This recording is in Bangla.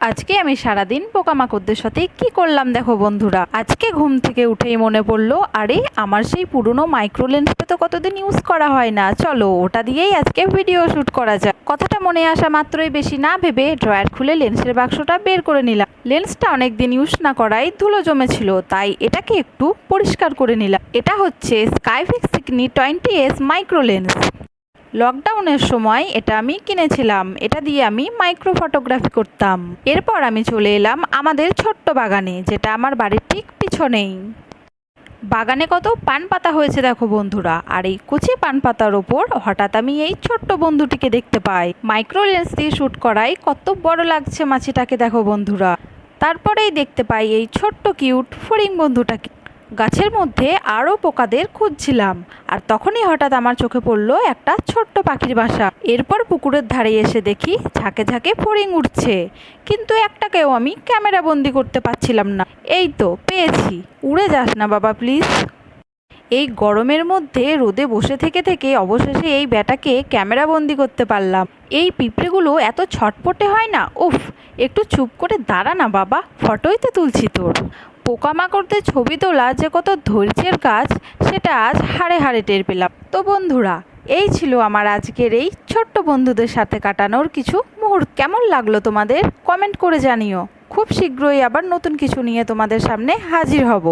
আজকে আমি সারাদিন পোকামাকড়দের সাথে কি করলাম দেখো বন্ধুরা। আজকে ঘুম থেকে উঠেই মনে পড়ল, আরে আমার সেই পুরনো মাইক্রো লেন্সটা তো কতদিন ইউজ করা হয় না। চলো, ওটা দিয়েই আজকে ভিডিও শ্যুট করা যায় কথাটা মনে আসা মাত্রই বেশি না ভেবে ড্রয়ার খুলে লেন্সের বাক্সটা বের করে নিলাম। লেন্সটা অনেক দিন ইউজ না করায় ধুলো জমেছিল, তাই এটাকে একটু পরিষ্কার করে নিলাম। এটা হচ্ছে স্কাইফিক্স Signi twenty S macro lens লকডাউনের সময় এটা আমি কিনেছিলাম। এটা দিয়ে আমি মাইক্রো ফটোগ্রাফি করতাম। এরপর আমি চলে এলাম আমাদের ছোট্ট বাগানে, যেটা আমার বাড়ির ঠিক পিছনেই। বাগানে কত পান পাতা হয়েছে দেখো বন্ধুরা, আর এই কুচি পান পাতার ওপর হঠাৎ আমি এই ছোট্ট বন্ধুটিকে দেখতে পাই। মাইক্রো লেন্স দিয়ে শ্যুট করাই কত বড় লাগছে মাছিটাকে দেখো বন্ধুরা। তারপরেই দেখতে পাই এই ছোট্ট কিউট ফড়িং বন্ধুটাকে। গাছের মধ্যে আরও পোকাদের খুঁজছিলাম। আর তখনই হঠাৎ আমার চোখে পড়ল একটা ছোট্ট পাখির বাসা। এরপর পুকুরের ধারে এসে দেখি ঝাঁকে ঝাঁকে ফড়িং উঠছে। কিন্তু একটাকেও আমি ক্যামেরা বন্দি করতে পারছিলাম না। এই তো, পেয়েছি। উড়ে যাস না বাবা, প্লিজ। এই গরমের মধ্যে রোদে বসে থেকে থেকে অবশেষে এই ব্যাটাকে ক্যামেরা বন্দি করতে পারলাম। এই পিঁপড়েগুলো এত ছটপটে হয় না? উফ, একটু চুপ করে দাঁড়া না বাবা, ফটোই তো তুলছি তোর। পোকামাকড়দের ছবি তোলা যে কত ধৈর্যের কাজ, সেটা আজ হাড়ে হাড়ে টের পেলাম। তো বন্ধুরা, এই ছিল আমার আজকের এই ছোট্ট বন্ধুদের সাথে কাটানোর কিছু মুহূর্ত। কেমন লাগল তোমাদের? কমেন্ট করে জানিও। খুব শীঘ্রই আবার নতুন কিছু নিয়ে তোমাদের সামনে হাজির হব।